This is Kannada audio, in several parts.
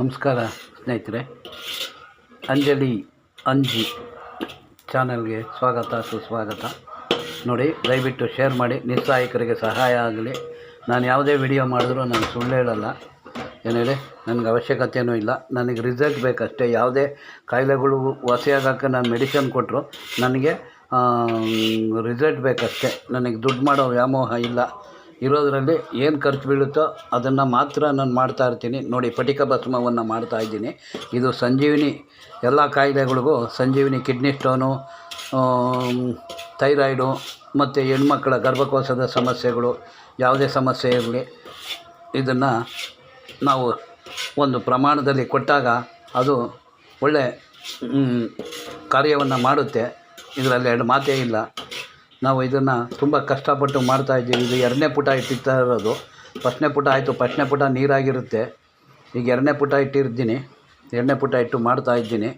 ನಮಸ್ಕಾರ ಸ್ನೇಹಿತರೆ. ಅಂಜಲಿ ಅಂಜಿ ಚಾನಲ್ಗೆ ಸ್ವಾಗತ, ಸುಸ್ವಾಗತ. ನೋಡಿ, ದಯವಿಟ್ಟು ಶೇರ್ ಮಾಡಿ, ನಿಸ್ಸಹಾಯಕರಿಗೆ ಸಹಾಯ ಆಗಲಿ. ನಾನು ಯಾವುದೇ ವಿಡಿಯೋ ಮಾಡಿದ್ರೂ ನಾನು ಸುಳ್ಳು ಹೇಳಲ್ಲ. ಏನೇಳಿ ನನಗೆ ಅವಶ್ಯಕತೆಯೂ ಇಲ್ಲ. ನನಗೆ ರಿಸಲ್ಟ್ ಬೇಕಷ್ಟೇ. ಯಾವುದೇ ಕಾಯಿಲೆಗಳು ವಾಸಿಯಾಗಕ್ಕೆ ನಾನು ಮೆಡಿಸಿನ್ ಕೊಟ್ಟರು, ನನಗೆ ರಿಸಲ್ಟ್ ಬೇಕಷ್ಟೇ. ನನಗೆ ದುಡ್ಡು ಮಾಡೋ ವ್ಯಾಮೋಹ ಇಲ್ಲ. ಇರೋದರಲ್ಲಿ ಏನು ಖರ್ಚು ಬೀಳುತ್ತೋ ಅದನ್ನು ಮಾತ್ರ ನಾನು ಮಾಡ್ತಾ ಇರ್ತೀನಿ. ನೋಡಿ, ಪಟಿಕ ಭಸ್ಮವನ್ನು ಮಾಡ್ತಾ ಇದ್ದೀನಿ. ಇದು ಸಂಜೀವಿನಿ, ಎಲ್ಲ ಕಾಯಿಲೆಗಳಿಗೂ ಸಂಜೀವಿನಿ ಕಿಡ್ನಿ ಸ್ಟೋನು ಥೈರಾಯ್ಡು, ಮತ್ತು ಹೆಣ್ಮಕ್ಳ ಗರ್ಭಕೋಶದ ಸಮಸ್ಯೆಗಳು, ಯಾವುದೇ ಸಮಸ್ಯೆ ಇರಲಿ, ಇದನ್ನು ನಾವು ಒಂದು ಪ್ರಮಾಣದಲ್ಲಿ ಕೊಟ್ಟಾಗ ಅದು ಒಳ್ಳೆ ಕಾರ್ಯವನ್ನು ಮಾಡುತ್ತೆ. ಇದರಲ್ಲಿ ಎರಡು ಮಾತೇ ಇಲ್ಲ. ನಾವು ಇದನ್ನು ತುಂಬ ಕಷ್ಟಪಟ್ಟು ಮಾಡ್ತಾಯಿದ್ದೀವಿ ಇದು ಎರಡನೇ ಪುಟ ಇಟ್ಟಿರ್ತಾ ಇರೋದು. ಫಸ್ಟ್ನೇ ಪುಟ ಆಯಿತು. ಫಸ್ಟ್ನೇ ಪುಟ ನೀರಾಗಿರುತ್ತೆ. ಈಗ ಎರಡನೇ ಪುಟ ಇಟ್ಟಿರ್ತೀನಿ. ಎರಡನೇ ಪುಟ ಇಟ್ಟು ಮಾಡ್ತಾ ಇದ್ದೀನಿ.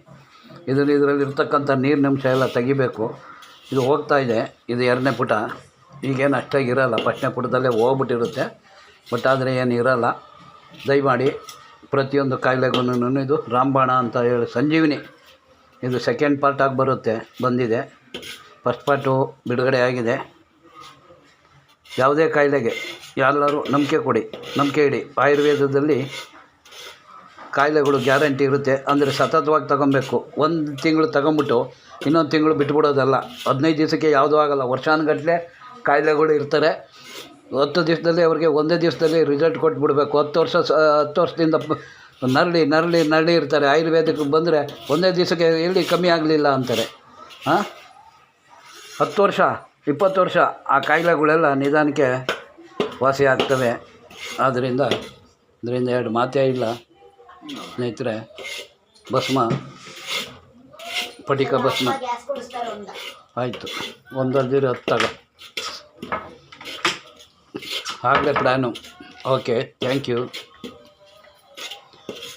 ಇದರಲ್ಲಿ ಇದರಲ್ಲಿ ಇರ್ತಕ್ಕಂಥ ನೀರಿನ ಅಂಶ ಎಲ್ಲ ತೆಗಿಬೇಕು. ಇದು ಹೋಗ್ತಾ ಇದೆ. ಇದು ಎರಡನೇ ಪುಟ. ಈಗೇನು ಅಷ್ಟಾಗಿ ಇರೋಲ್ಲ. ಫಸ್ಟ್ನೇ ಪುಟದಲ್ಲೇ ಹೋಗ್ಬಿಟ್ಟಿರುತ್ತೆ. ಬಟ್ ಆದರೆ ಏನು ಇರೋಲ್ಲ. ದಯಮಾಡಿ ಪ್ರತಿಯೊಂದು ಕಾಯಿಲೆಗೂ ಇದು ರಾಮಬಾಣ ಅಂತ ಹೇಳಿ ಸಂಜೀವಿನಿ. ಇದು ಸೆಕೆಂಡ್ ಪಾರ್ಟಾಗಿ ಬರುತ್ತೆ. ಬಂದಿದೆ. ಫಸ್ಟ್ ಪಾರ್ಟು ಬಿಡುಗಡೆ ಆಗಿದೆ. ಯಾವುದೇ ಕಾಯಿಲೆಗೆ ಎಲ್ಲರೂ ನಂಬಿಕೆ ಕೊಡಿ, ನಂಬಿಕೆ ಇಡಿ. ಆಯುರ್ವೇದದಲ್ಲಿ ಕಾಯಿಲೆಗಳು ಗ್ಯಾರಂಟಿ ಇರುತ್ತೆ. ಅಂದರೆ ಸತತವಾಗಿ ತಗೊಬೇಕು ಒಂದು ತಿಂಗಳು ತಗೊಂಬಿಟ್ಟು ಇನ್ನೊಂದು ತಿಂಗಳು ಬಿಟ್ಬಿಡೋದಲ್ಲ. ಹದಿನೈದು ದಿವಸಕ್ಕೆ ಯಾವುದೂ ಆಗೋಲ್ಲ. ವರ್ಷಾನುಗಟ್ಟಲೆ ಕಾಯಿಲೆಗಳು ಇರ್ತಾರೆ. ಹತ್ತು ದಿವಸದಲ್ಲಿ ಅವರಿಗೆ ಒಂದೇ ದಿವಸದಲ್ಲಿ ರಿಸಲ್ಟ್ ಕೊಟ್ಬಿಡ್ಬೇಕು. ಹತ್ತು ವರ್ಷ, ಹತ್ತು ವರ್ಷದಿಂದ ನರಳಿ ನರಳಿ ನರಳಿ ಇರ್ತಾರೆ. ಆಯುರ್ವೇದಕ್ಕೆ ಬಂದರೆ ಒಂದೇ ದಿವಸಕ್ಕೆ ಎಲ್ಲಿ ಕಮ್ಮಿ ಆಗಲಿಲ್ಲ ಅಂತಾರೆ. ಹಾಂ? ಹತ್ತು ವರ್ಷ, ಇಪ್ಪತ್ತು ವರ್ಷ ಆ ಕಾಯಿಲೆಗಳೆಲ್ಲ ನಿಧಾನಕ್ಕೆ ವಾಸಿ ಆಗ್ತವೆ. ಆದ್ದರಿಂದ ಇದರಿಂದ ಎರಡು ಮಾತೇ ಇಲ್ಲ. ಸ್ನೇಹಿತರೆ, ಭಸ್ಮ ಪಟಿಕ ಭಸ್ಮ. ಆಯಿತು ಒಂದಲ್ದಿರ ಹತ್ತಾಗ ಆಗಲೇ ಪ್ಲ್ಯಾನು ಓಕೆ ಥ್ಯಾಂಕ್ ಯು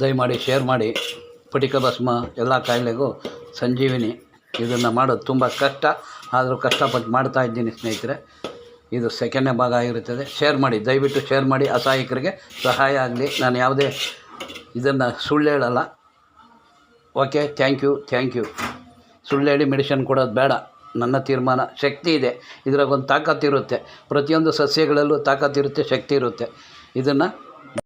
ದಯಮಾಡಿ ಶೇರ್ ಮಾಡಿ. ಪಟಿಕ ಭಸ್ಮ, ಎಲ್ಲ ಕಾಯಿಲೆಗೂ ಸಂಜೀವಿನಿ. ಇದನ್ನು ಮಾಡೋದು ತುಂಬ ಕಷ್ಟ. ಆದರೂ ಕಷ್ಟಪಟ್ಟು ಮಾಡ್ತಾ ಇದ್ದೀನಿ ಸ್ನೇಹಿತರೆ. ಇದು ಸೆಕೆಂಡ್ನೇ ಭಾಗ ಆಗಿರುತ್ತದೆ. ಶೇರ್ ಮಾಡಿ, ದಯವಿಟ್ಟು ಶೇರ್ ಮಾಡಿ. ಅಸಹಾಯಕರಿಗೆ ಸಹಾಯ ಆಗಲಿ. ನಾನು ಯಾವುದೇ ಇದನ್ನು ಸುಳ್ಳು ಹೇಳಲ್ಲ. Okay thank you thank you ಸುಳ್ಳು ಹೇಳಿ ಮೆಡಿಷನ್ ಕೊಡೋದು ಬೇಡ. ನನ್ನ ತೀರ್ಮಾನ ಶಕ್ತಿ ಇದೆ. ಇದ್ರಾಗ ಒಂದು ತಾಕತ್ತಿರುತ್ತೆ ಪ್ರತಿಯೊಂದು ಸಸ್ಯಗಳಲ್ಲೂ ತಾಕತ್ತಿರುತ್ತೆ ಶಕ್ತಿ ಇರುತ್ತೆ. ಇದನ್ನು